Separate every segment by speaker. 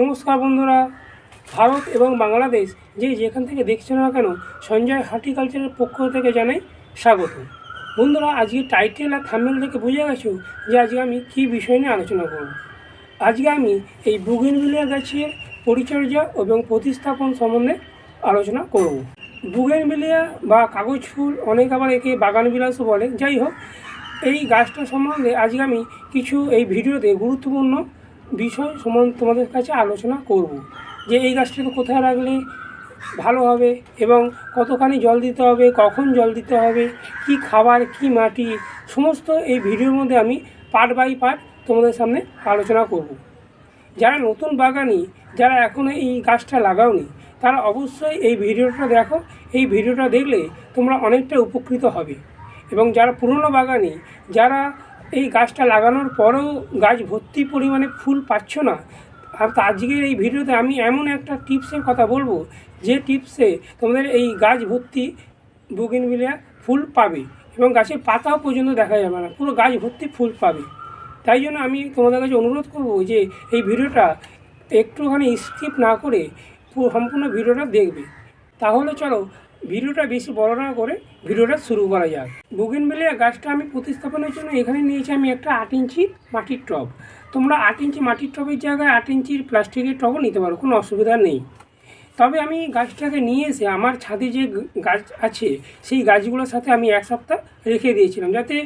Speaker 1: নমস্কার বন্ধুরা। ভারত এবং বাংলাদেশ যে যেখান থেকে দেখছ না কেন, সঞ্জয় হর্টিকালচারের পক্ষ থেকে জানাই স্বাগত বন্ধুরা, আজকে টাইটেল আর থাম্বেল থেকে বুঝে গেছো যে আজকে আমি কী বিষয় নিয়ে আলোচনা করব। আজকে আমি এই বুগেনভিলিয়া গাছের পরিচর্যা এবং প্রতিস্থাপন সম্বন্ধে আলোচনা করব। বুগেনভিলিয়া বা কাগজ ফুল অনেক আবার একে বাগান বিলাসও বলে। যাই হোক, এই গাছটা সম্বন্ধে আজকে আমি কিছু এই ভিডিওতে গুরুত্বপূর্ণ বিষয় সম্বন্ধে তোমাদের কাছে আলোচনা করব যে এই গাছটাকে কোথায় রাখলে ভালো হবে এবং কতখানি জল দিতে হবে, কখন জল দিতে হবে, কি খাবার, কি মাটি, সমস্ত এই ভিডিওর মধ্যে আমি পার্ট বাই পার্ট তোমাদের সামনে আলোচনা করব। যারা নতুন বাগানি, যারা এখনও এই গাছটা লাগাওনি, তারা অবশ্যই এই ভিডিওটা দেখো। এই ভিডিওটা দেখলে তোমরা অনেকটা উপকৃত হবে। এবং যারা পুরনো বাগানি, যারা এই গাছটা লাগানোর পরেও গাছ ভর্তি পরিমাণে ফুল পাচ্ছ না। আর আজকের এই ভিডিওতে আমি এমন একটা টিপসের কথা বলব, যে টিপসে তোমাদের এই গাছ ভর্তি বুগিনভিলিয়া ফুল পাবে এবং গাছের পাতাও পর্যন্ত দেখা যাবে না, পুরো গাছ ভর্তি ফুল পাবে। তাই জন্য আমি তোমাদের কাছে অনুরোধ করব যে এই ভিডিওটা একটুখানি স্কিপ না করে সম্পূর্ণ ভিডিওটা দেখবে। তাহলে চলো ভিডিওটা বেশি বড় না করে ভিডিওটা শুরু করা যাক। বুগেনবেলিয়া গাছটা আমি প্রতিস্থাপনের জন্য এখানে নিয়েছি আমি একটা আট ইঞ্চি মাটির টব। তোমরা আট ইঞ্চি মাটির টবের জায়গায় আট ইঞ্চির প্লাস্টিকের টবও নিতে পারো, কোনো অসুবিধা নেই। তবে আমি গাছটাকে নিয়ে এসে আমার ছাদে যে গাছ আছে, সেই গাছগুলোর সাথে আমি এক সপ্তাহ রেখে দিয়েছিলাম, যাতে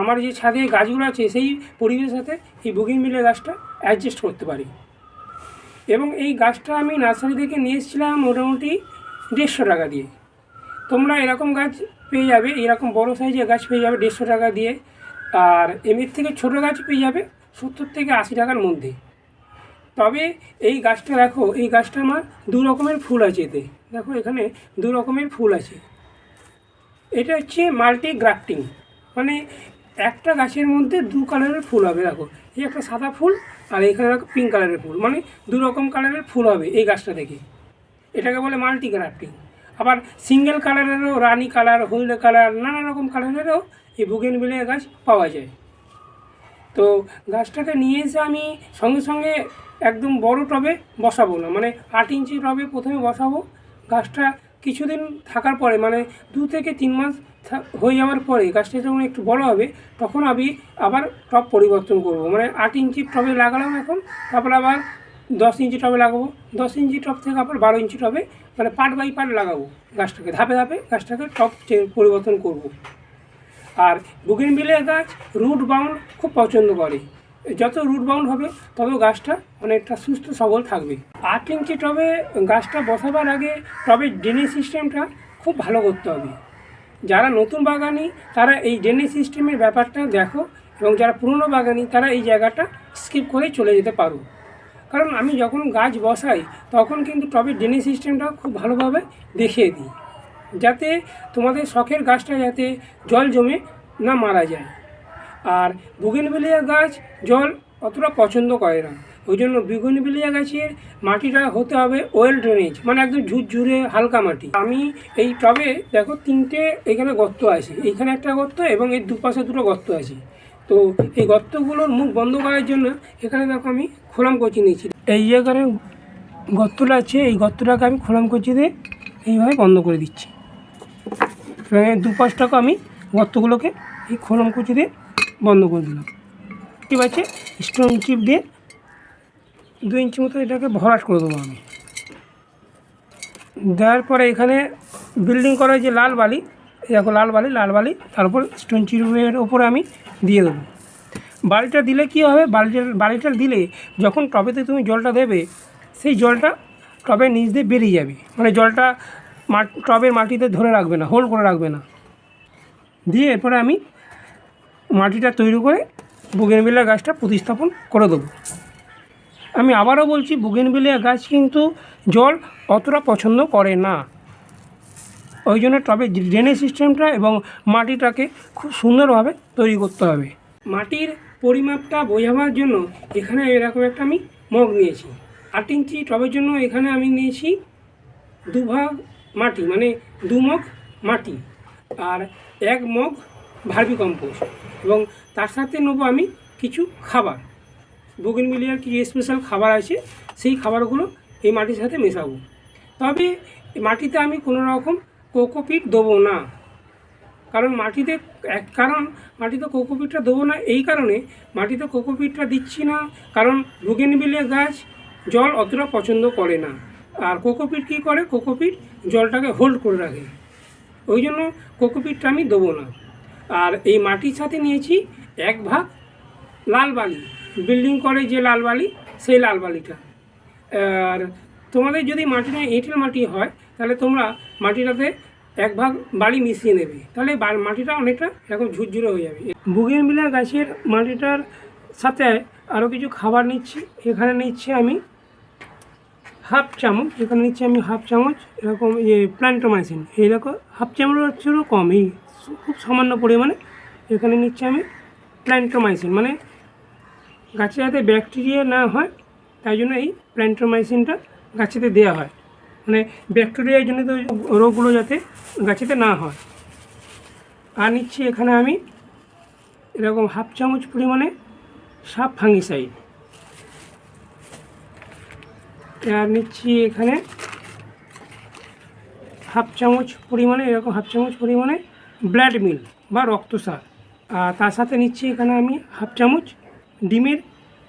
Speaker 1: আমার যে ছাদে গাছগুলো আছে, সেই পরিবেশের সাথে এই বুগিন বুগিনবেলিয়া গাছটা অ্যাডজাস্ট করতে পারি। এবং এই গাছটা আমি নার্সারি থেকে নিয়ে এসেছিলাম মোটামুটি দেড়শো টাকা দিয়ে। তোমরা এরকম গাছ পেয়ে যাবে, এরকম বড় সাইজের গাছ পেয়ে যাবে দেড়শো টাকা দিয়ে। আর এমনির থেকে ছোটো গাছ পেয়ে যাবে সত্তর থেকে আশি টাকার মধ্যে। তবে এই গাছটা দেখো, এই গাছটা আমার দু রকমের ফুল আছে এতে। দেখো, এখানে দু রকমের ফুল আছে। এটা হচ্ছে মাল্টি গ্রাফটিং মানে একটা গাছের মধ্যে দু কালারের ফুল হবে, দেখো। এই একটা সাদা ফুল আর এখানে দেখো পিঙ্ক কালারের ফুল। মানে দু রকম কালারের ফুল হবে এই গাছটা থেকে এটাকে বলে মাল্টি গ্রাফটিং আবার সিঙ্গেল কালারেরও রানি কালার হলদে কালার নানা রকম কালারেরও এই বুগেন গাছ পাওয়া যায়। তো গাছটাকে নিয়ে এসে আমি সঙ্গে সঙ্গে একদম বড় টবে বসাবো না মানে আট ইঞ্চি টবে প্রথমে বসাবো। গাছটা কিছুদিন থাকার পরে মানে দু থেকে তিন মাস হয়ে যাওয়ার পরে গাছটা যখন একটু বড় হবে, তখন আমি আবার টব পরিবর্তন করব। মানে আট ইঞ্চি টবে লাগালাম এখন, তারপর আবার দশ ইঞ্চি টবে লাগাবো। দশ ইঞ্চি টব থেকে আবার বারো ইঞ্চি টবে মানে পার্ট বাই পার্ট লাগাবো গাছটাকে। ধাপে ধাপে গাছটাকে টপ পরিবর্তন করব। আর বুগেনভিলিয়া গাছ রুট বাউন্ড খুব পছন্দ করে। যত রুট বাউন্ড হবে তত গাছটা অনেকটা সুস্থ সবল থাকবে। আট ইঞ্চি টবে গাছটা বসাবার আগে টবের ড্রেনেজ সিস্টেমটা খুব ভালো করতে হবে। যারা নতুন বাগানি, তারা এই ড্রেনেজ সিস্টেমের ব্যাপারটা দেখো এবং যারা পুরনো বাগানি, তারা এই জায়গাটা স্কিপ করে চলে যেতে পারো। কারণ আমি যখন গাছ বসাই, তখন কিন্তু টবের ড্রেনেজ সিস্টেমটা খুব ভালোভাবে দেখিয়ে দিই, যাতে তোমাদের শখের গাছটা যাতে জল জমে না মারা যায়। আর বুগেনবেলিয়া গাছ জল অতটা পছন্দ করে না ওই জন্য বুগেনবেলিয়া গাছের মাটিটা হতে হবে ওয়েল ড্রেনেজ মানে একদম ঝুরঝুরে হালকা মাটি। আমি এই টবে দেখো তিনটে এখানে গর্ত আছে, এইখানে একটা গর্ত এবং এর দুপাশে দুটো গর্ত আছে। তো এই গর্তগুলোর মুখ বন্ধ করার জন্য এখানে দেখো আমি খোলাম কচি নিয়েছি এই জায়গায় গর্তটা আছে, এই গর্তটাকে আমি খোলাম কচি দিয়ে এইভাবে বন্ধ করে দিচ্ছি। এই দুপাশটাকে আমি গর্তগুলোকে এই খোলাম কুচি দিয়ে বন্ধ করে দিলাম। ঠিক আছে স্টোন চিপ দিয়ে দু ইঞ্চি মতো এটাকে ভরাট করে দেবো আমি। দেওয়ার পরে এখানে বিল্ডিং করা যে লাল বালি দেখো লাল বালি লাল বালি, তারপর স্টোন চিপের ওপরে আমি দিয়ে দেবো। বালিটা দিলে কী হবে? বালিটা বালিটা দিলে যখন টবেতে তুমি জলটা দেবে, সেই জলটা টবের নিচ দিয়ে বেরিয়ে যাবে। মানে জলটা টবের মাটিতে ধরে রাখবে না হোল্ড করে রাখবে না। দিয়ে এরপরে আমি মাটিটা তৈরি করে বুগেনবেলিয়া গাছটা প্রতিস্থাপন করে দেবো। আমি আবারও বলছি বুগেনবেলিয়া গাছ কিন্তু জল অতটা পছন্দ করে না। ওই জন্য টবে ড্রেনেজ সিস্টেমটা এবং মাটিটাকে খুব সুন্দরভাবে তৈরি করতে হবে। মাটির পরিমাপটা বোঝাবার জন্য এখানে এরকম একটা আমি মগ নিয়েছি। আট ইঞ্চি টবের জন্য এখানে আমি নিয়েছি দুভাগ মাটি মানে দু মগ মাটি আর এক মগ ভার্মি কম্পোস্ট এবং তার সাথে নেব আমি কিছু খাবার। বুগিন মিলিয়ার কিছু স্পেশাল খাবার আছে, সেই খাবারগুলো এই মাটির সাথে মেশাবো। তবে মাটিতে আমি কোনো রকম কোকোপিট দেবো না। কারণ মাটিতে, এক কারণ মাটিতে কোকোপিটটা দেবো না, এই কারণে মাটিতে কোকোপিটটা দিচ্ছি না। কারণ বুগেনবিলিয়া গাছ জল অতটা পছন্দ করে না। আর কোকোপিট কী করে? কোকোপিট জলটাকে হোল্ড করে রাখে। ওই জন্য কোকোপিটটা আমি দেবো না। আর এই মাটির সাথে নিয়েছি এক ভাগ লাল বালি। বিল্ডিং করে যে লাল বালি, সেই লাল বালিটা। আর তোমাদের যদি মাটিটা এঁটেল মাটি হয়, তাহলে তোমরা মাটিটাতে এক ভাগ বালি মিশিয়ে নেবে। তাহলে মাটিটা অনেকটা এরকম ঝুরঝুরে হয়ে যাবে। বুগেন মিলা গাছের মাটিটার সাথে আরও কিছু খাবার নিচ্ছি। এখানে নিচ্ছি আমি হাফ চামচ। এখানে নিচ্ছি আমি হাফ চামচ এরকম ইয়ে প্ল্যান্টোমাইসিন এইরকম হাফ চামচ হচ্ছিল কম। এই খুব সামান্য পরিমাণে এখানে নিচ্ছি আমি প্ল্যান্টোমাইসিন মানে গাছে যাতে ব্যাকটেরিয়া না হয়, তাই জন্য এই প্ল্যান্টোমাইসিনটা গাছেতে দেওয়া হয়। মানে ব্যাকটেরিয়ার জন্য তো রোগগুলো যাতে গাছেতে না হয়। আর নিচ্ছি এখানে আমি এরকম হাফ চামচ পরিমাণে সাপ ফাঙ্গিসাইড আর নিচ্ছি এখানে হাফ চামচ পরিমাণে, এরকম হাফ চামচ পরিমাণে ব্লাড মিল বা রক্তসার আর তার সাথে নিচ্ছি এখানে আমি হাফ চামচ ডিমের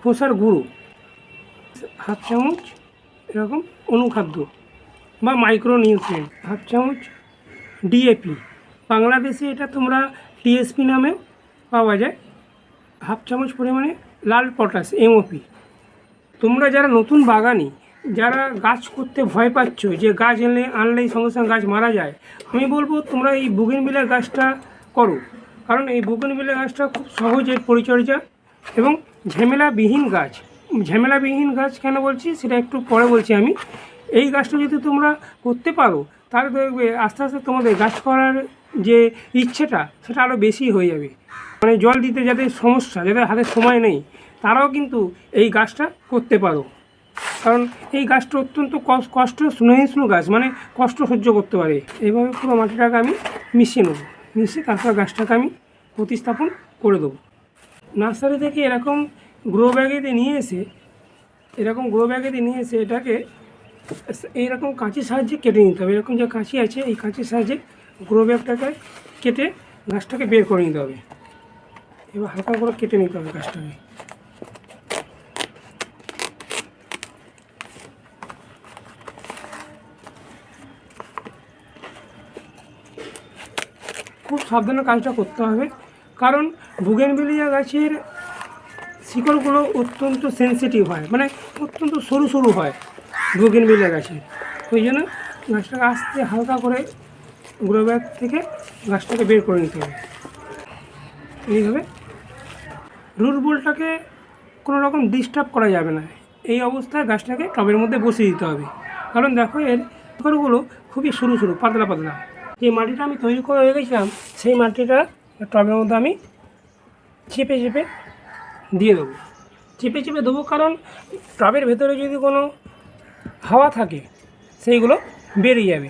Speaker 1: খোসার গুঁড়ো। হাফ চামচ এরকম অনুখাদ্য। বা মাইক্রো নিউট্রিয়েন্ট হাফ চামচ ডিএপি বাংলাদেশে এটা তোমরা টিএসপি নামে পাওয়া যায়। হাফ চামচ পরিমাণে লাল পটাশ এমওপি তোমরা যারা নতুন বাগানি, যারা গাছ করতে ভয় পাচ্ছ, যে গাছ এনে আনলেই সঙ্গে সঙ্গে গাছ মারা যায়, আমি বলব তোমরা এই বুগেনবিলার গাছটা করো। কারণ এই বুগেনবিলার গাছটা খুব সহজে পরিচর্যা এবং ঝামেলাবিহীন গাছ। ঝামেলাবিহীন গাছ কেন বলছি, সেটা একটু পরে বলছি আমি। এই গাছটা যদি তোমরা করতে পারো, তাহলে দেখবে আস্তে আস্তে তোমাদের গাছ করার যে ইচ্ছেটা, সেটা আরও বেশি হয়ে যাবে। মানে জল দিতে যাদের সমস্যা, যাদের হাতে সময় নেই, তারাও কিন্তু এই গাছটা করতে পারো। কারণ এই গাছটা অত্যন্ত কষ্ট স্নেহিষ্ণু গাছ মানে কষ্ট সহ্য করতে পারে। এইভাবে পুরো মাটিটাকে আমি মিশিয়ে নেব। মিশিয়ে তারপর গাছটাকে আমি প্রতিস্থাপন করে দেবো। নার্সারি থেকে এরকম গ্রো ব্যাগেতে নিয়ে এসে, এরকম গ্রো ব্যাগেতে নিয়ে এসে এটাকে এইরকম কাঁচির সাহায্যে কেটে নিতে হবে। এরকম যে কাঁচি আছে, এই কাঁচির সাহায্যে গ্রো ব্যাগটাকে কেটে গাছটাকে বের করে নিতে হবে। এবার হালকা করে কেটে নিতে হবে গাছটাকে। খুব সাবধানে কাজটা করতে হবে। কারণ বুগেনবেলিয়া গাছের শিকড়গুলো অত্যন্ত সেন্সিটিভ হয়। মানে অত্যন্ত সরু সরু হয়। বুগেনবেলিয়া গাছের ওই জন্য গাছটাকে আস্তে হালকা করে গ্রো ব্যাগ থেকে গাছটাকে বের করে নিতে হবে। এইভাবে রুট বলটাকে কোনো রকম ডিস্টার্ব করা যাবে না। এই অবস্থায় গাছটাকে টবের মধ্যে বসিয়ে দিতে হবে। কারণ দেখো এর শিকড়গুলো খুবই সরু সরু, পাতলা পাতলা। যে মাটিটা আমি তৈরি করে রেখেছিলাম সেই মাটিটা টবের মধ্যে আমি চেপে চেপে দিয়ে দেবো। চেপে চেপে দেবো কারণ টবের ভেতরে যদি কোনো হাওয়া থাকে, সেইগুলো বেরিয়ে যাবে।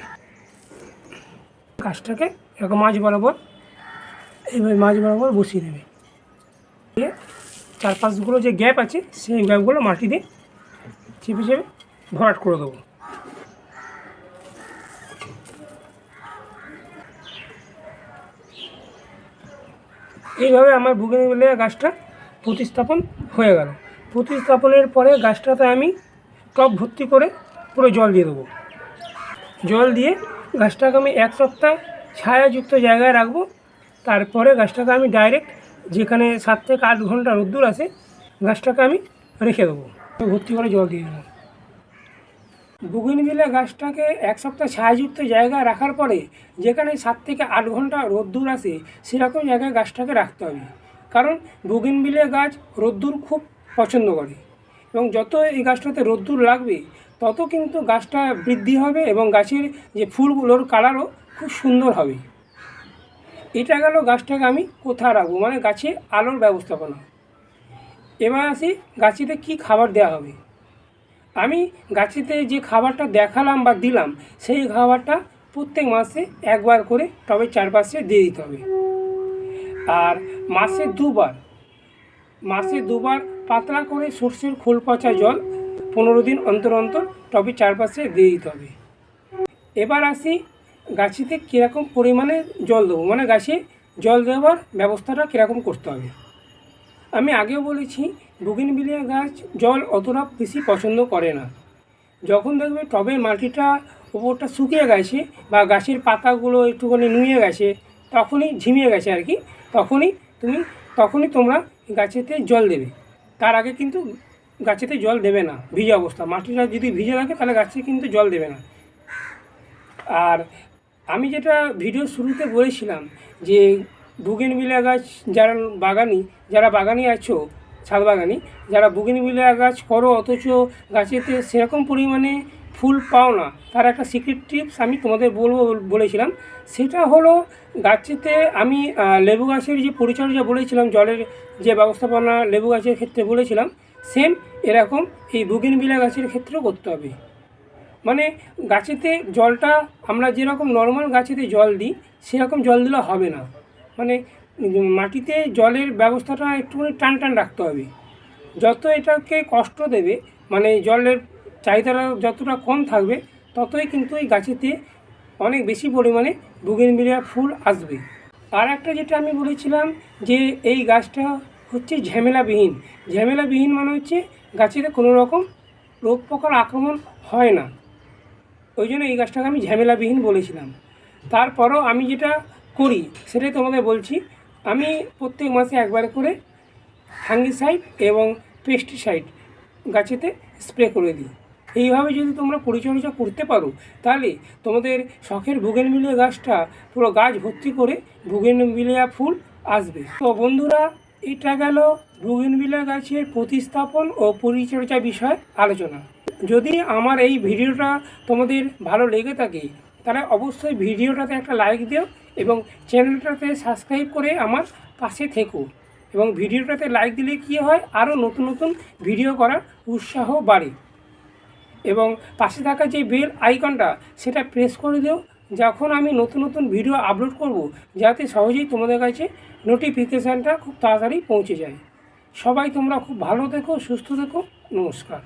Speaker 1: গাছটাকে এরকম মাঝ বরাবর, এইভাবে মাঝ বরাবর বসিয়ে দেবে। দিয়ে চারপাশগুলো যে গ্যাপ আছে, সেই গ্যাপগুলো মাটি দিয়ে চেপে চেপে ভরাট করে দেবো। এইভাবে আমার বুগেনভিলিয়া গাছটা প্রতিস্থাপন হয়ে গেল। প্রতিস্থাপনের পরে গাছটাতে আমি টপ ভর্তি করে পুরো জল দিয়ে দেবো। জল দিয়ে গাছটাকে আমি এক সপ্তাহ ছায়াযুক্ত জায়গায় রাখব। তারপরে গাছটাকে আমি ডাইরেক্ট যেখানে সাত থেকে আট ঘণ্টা রোদ্দুর আছে, গাছটাকে আমি রেখে দেবো। ভর্তি করে জল দিয়ে দেবো। বুগিনভিলা গাছটাকে এক সপ্তাহ ছায়াযুক্ত জায়গায় রাখার পরে যেখানে সাত থেকে আট ঘণ্টা রোদ্দুর আসে সেরকম জায়গায় গাছটাকে রাখতে হবে। কারণ বুগিনভিলে গাছ রোদ্দুর খুব পছন্দ করে। এবং যত এই গাছটাতে রোদ্দুর লাগবে তত কিন্তু গাছটা বৃদ্ধি হবে এবং গাছের যে ফুলগুলোর কালারও খুব সুন্দর হবে। এটা গেল গাছটাকে আমি কোথায় রাখব? মানে গাছে আলোর ব্যবস্থাপনা। এবার আসি গাছেতে কী খাবার দেওয়া হবে। আমি গাছেতে যে খাবারটা দেখালাম বা দিলাম, সেই খাবারটা প্রত্যেক মাসে একবার করে টবের চারপাশে দিয়ে দিতে হবে। আর মাসে দুবার মাসে দুবার পাতলা করে সর্ষের খোল পচা জল পনেরো দিন অন্তর অন্তর টবের চারপাশে দিয়ে দিতে হবে। এবার আসি গাছিতে কীরকম পরিমাণে জল দেবো মানে গাছে জল দেওয়ার ব্যবস্থাটা কীরকম করতে হবে। আমি আগেও বলেছি বুগিনবিলিয়া গাছ জল অতটা বেশি পছন্দ করে না। যখন দেখবে টবের মাটিটা উপরটা শুকিয়ে গেছে বা গাছের পাতাগুলো একটুখানি নুয়ে গেছে, তখনই ঝিমিয়ে গেছে আর কি, তখনই তুমি, তখনই তোমরা গাছেতে জল দেবে। তার আগে কিন্তু গাছেতে জল দেবে না, ভিজা অবস্থা। মাটিটা যদি ভিজে থাকে, তাহলে গাছে কিন্তু জল দেবে না। আর আমি যেটা ভিডিও শুরুতে বলেছিলাম যে বুগেনভিলিয়া গাছ যারা বাগানি যারা বাগানি আছো, ছাদ বাগানি, যারা বুগেনভিলিয়া গাছ করো, অথচ গাছেতে সেরকম পরিমাণে ফুল পাও না। তার একটা সিক্রেট টিপস আমি তোমাদের বলব বলেছিলাম। সেটা হলো গাছেতে আমি লেবু গাছের যে পরিচর্যা বলেছিলাম, জলের যে ব্যবস্থাপনা লেবু গাছের ক্ষেত্রে বলেছিলাম সেম এরকম এই বুগেনভিলিয়া গাছের ক্ষেত্রেও করতে হবে। মানে গাছেতে জলটা আমরা যেরকম নর্মাল গাছেতে জল দিই, সেরকম জল দিলে হবে না। মানে মাটিতে জলের ব্যবস্থাটা একটুখানি টান টান রাখতে হবে। যত এটাকে কষ্ট দেবে মানে জলের চাহিদাটা যতটা কম থাকবে, ততই কিন্তু এই গাছেতে অনেক বেশি পরিমাণে বুগেনভিলিয়া ফুল আসবে। আর একটা যেটা আমি বলেছিলাম যে এই গাছটা হচ্ছে ঝামেলাবিহীন। ঝামেলাবিহীন মানে হচ্ছে গাছেতে কোনো রকম রোগ পোকার আক্রমণ হয় না। ওই জন্য এই গাছটাকে আমি ঝামেলাবিহীন বলেছিলাম। তারপরও আমি যেটা করি, সেটাই তোমাদের বলছি, আমি প্রত্যেক মাসে একবার করে ফাঙ্গিসাইড এবং পেস্টিসাইড গাছেতে স্প্রে করে দিই। এইভাবে যদি তোমরা পরিচর্যা করতে পারো, তাহলে তোমাদের শখের বুগেনভিলিয়া গাছটা পুরো গাছ ভর্তি করে বুগেনভিলিয়া ফুল আসবে। তো বন্ধুরা, এটা গেল বুগেনভিলিয়া গাছের প্রতিস্থাপন ও পরিচর্যা বিষয় আলোচনা। যদি আমার এই ভিডিওটা তোমাদের ভালো লেগে থাকে, তাহলে অবশ্যই ভিডিওটাতে একটা লাইক দিও এবং চ্যানেলটাতে সাবস্ক্রাইব করে আমার পাশে থেকো। এবং ভিডিওটাতে লাইক দিলে কী হয়? আরও নতুন নতুন ভিডিও করার উৎসাহ বাড়ে। এবং পাশে থাকা যে বেল আইকনটা, সেটা প্রেস করে দিও। যখন আমি নতুন নতুন ভিডিও আপলোড করব, যাতে সহজেই তোমাদের কাছে নোটিফিকেশানটা খুব তাড়াতাড়ি পৌঁছে যায়। সবাই তোমরা খুব ভালো থেকো, সুস্থ থেকো। নমস্কার।